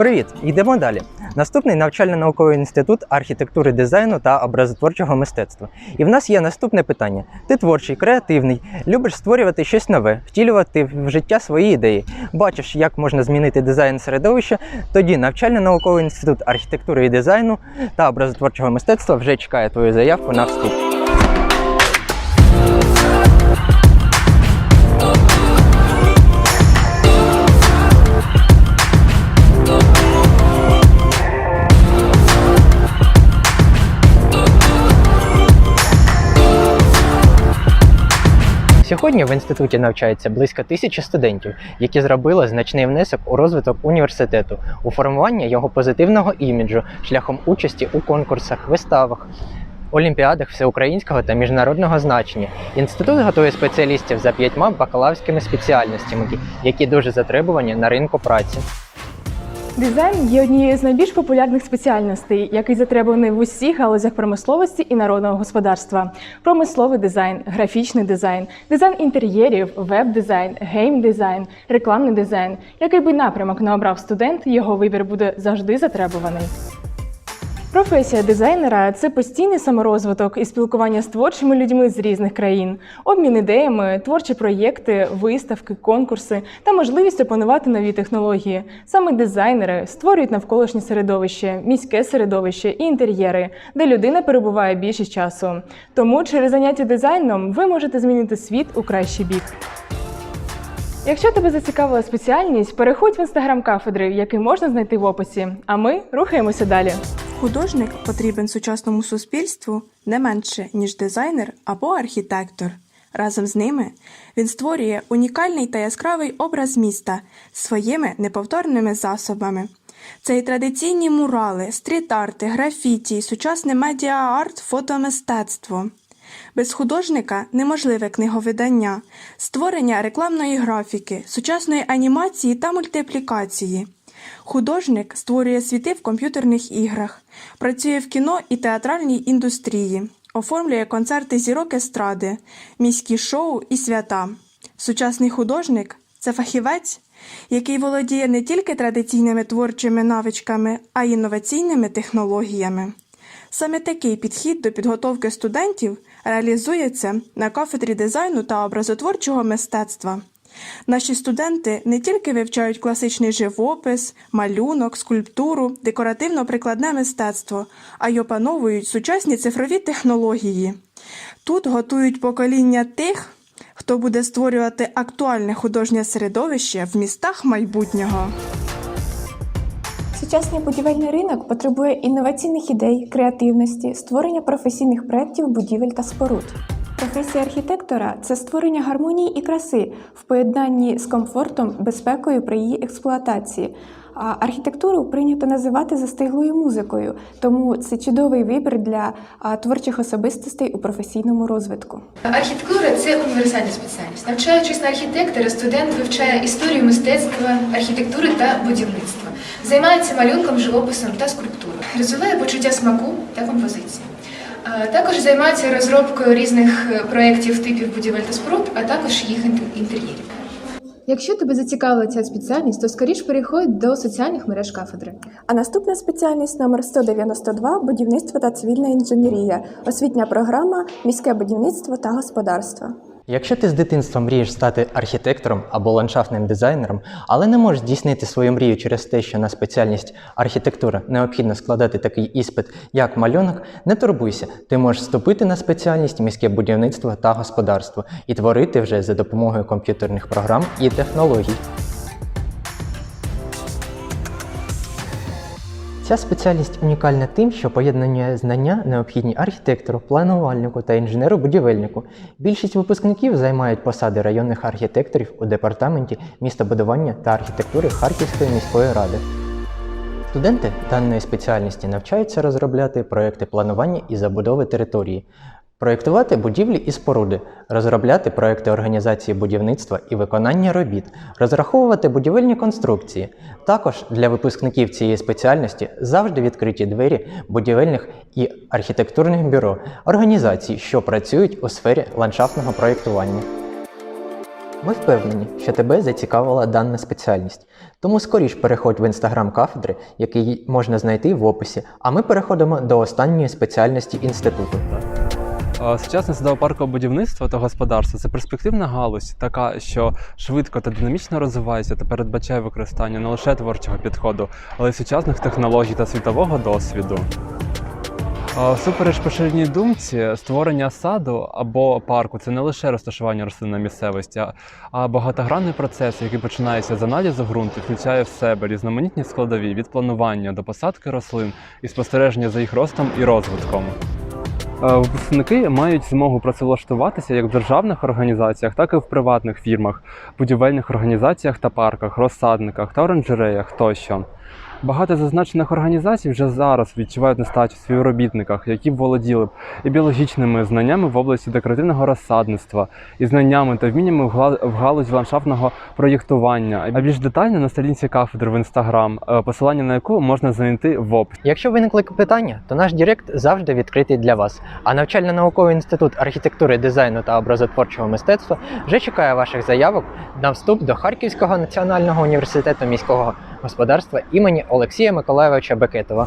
Привіт! Йдемо далі. Наступний навчально-науковий інститут архітектури дизайну та образотворчого мистецтва. І в нас є наступне питання: ти творчий, креативний, любиш створювати щось нове, втілювати в життя свої ідеї. Бачиш, як можна змінити дизайн середовища. Тоді навчально-науковий інститут архітектури і дизайну та образотворчого мистецтва вже чекає твою заявку на вступ. Сьогодні в інституті навчається близько тисячі студентів, які зробили значний внесок у розвиток університету, у формування його позитивного іміджу шляхом участі у конкурсах, виставах, олімпіадах всеукраїнського та міжнародного значення. Інститут готує спеціалістів за п'ятьма бакалаврськими спеціальностями, які дуже затребувані на ринку праці. Дизайн є однією з найбільш популярних спеціальностей, який затребуваний в усіх галузях промисловості і народного господарства. Промисловий дизайн, графічний дизайн, дизайн інтер'єрів, веб-дизайн, гейм-дизайн, рекламний дизайн. Який би напрямок не обрав студент, його вибір буде завжди затребуваний. Професія дизайнера це постійний саморозвиток і спілкування з творчими людьми з різних країн, обмін ідеями, творчі проєкти, виставки, конкурси та можливість опанувати нові технології. Саме дизайнери створюють навколишнє середовище, міське середовище і інтер'єри, де людина перебуває більшість часу. Тому через заняття дизайном ви можете змінити світ у кращий бік. Якщо тебе зацікавила спеціальність, переходь в інстаграм кафедри, який можна знайти в описі. А ми рухаємося далі. Художник потрібен сучасному суспільству не менше, ніж дизайнер або архітектор. Разом з ними він створює унікальний та яскравий образ міста своїми неповторними засобами. Це і традиційні мурали, стріт-арти, графіті, сучасне медіа-арт, фотомистецтво. Без художника неможливе книговидання, створення рекламної графіки, сучасної анімації та мультиплікації. Художник створює світи в комп'ютерних іграх, працює в кіно і театральній індустрії, оформлює концерти зірок естради, міські шоу і свята. Сучасний художник це фахівець, який володіє не тільки традиційними творчими навичками, а й інноваційними технологіями. Саме такий підхід до підготовки студентів реалізується на кафедрі дизайну та образотворчого мистецтва. Наші студенти не тільки вивчають класичний живопис, малюнок, скульптуру, декоративно-прикладне мистецтво, а й опановують сучасні цифрові технології. Тут готують покоління тих, хто буде створювати актуальне художнє середовище в містах майбутнього. Сучасний будівельний ринок потребує інноваційних ідей, креативності, створення професійних проєктів будівель та споруд. Професія архітектора це створення гармонії і краси в поєднанні з комфортом, безпекою при її експлуатації. А архітектуру прийнято називати застиглою музикою, тому це чудовий вибір для творчих особистостей у професійному розвитку. Архітектура це універсальна спеціальність. Навчаючись на архітектора, студент вивчає історію мистецтва, архітектури та будівництва, займається малюнком, живописом та скульптурою, розвиває почуття смаку та композиції. А Також займається розробкою різних е, проєктів типів будівель та споруд, а також їх інтер'єрів. Якщо тебе зацікавила ця спеціальність, то скоріш переходь до соціальних мереж кафедри. А наступна спеціальність номер 192 будівництво та цивільна інженерія, освітня програма, міське будівництво та господарство. Якщо ти з дитинства мрієш стати архітектором або ландшафтним дизайнером, але не можеш здійснити свою мрію через те, що на спеціальність архітектура необхідно складати такий іспит, як малюнок, не турбуйся, ти можеш вступити на спеціальність міське будівництво та господарство і творити вже за допомогою комп'ютерних програм і технологій. Ця спеціальність унікальна тим, що поєднання знання, необхідні архітектору, планувальнику та інженеру-будівельнику. Більшість випускників займають посади районних архітекторів у департаменті містобудування та архітектури Харківської міської ради. Студенти даної спеціальності навчаються розробляти проекти планування і забудови території, проєктувати будівлі і споруди, розробляти проекти організації будівництва і виконання робіт, розраховувати будівельні конструкції. Також для випускників цієї спеціальності завжди відкриті двері будівельних і архітектурних бюро, організацій, що працюють у сфері ландшафтного проєктування. Ми впевнені, що тебе зацікавила дана спеціальність. Тому скоріш переходь в інстаграм кафедри, який можна знайти в описі, а ми переходимо до останньої спеціальності інституту. Сучасне садово-паркове будівництво та господарство це перспективна галузь, така, що швидко та динамічно розвивається та передбачає використання не лише творчого підходу, але й сучасних технологій та світового досвіду. Всупереч поширеній думці, створення саду або парку це не лише розташування рослин на місцевості, а багатогранний процес, який починається з аналізу ґрунту, включає в себе різноманітні складові від планування до посадки рослин і спостереження за їх ростом і розвитком. Е, Випускники мають змогу працевлаштуватися як в державних організаціях, так і в приватних фірмах, будівельних організаціях та парках, розсадниках та оранжереях тощо. Багато зазначених організацій вже зараз відчувають нестачу в співробітниках, які б володіли б і біологічними знаннями в області декоративного розсадництва, і знаннями та вміннями в галузі ландшафтного проєктування. А більш детально на сторінці кафедри в інстаграм, е, посилання на яку можна знайти в описі. Якщо виникли питання, то наш Директ завжди відкритий для вас. А навчально-науковий інститут архітектури, дизайну та образотворчого мистецтва вже чекає ваших заявок на вступ до Харківського національного університету міського господарства імені Олексія Миколайовича Бекетова.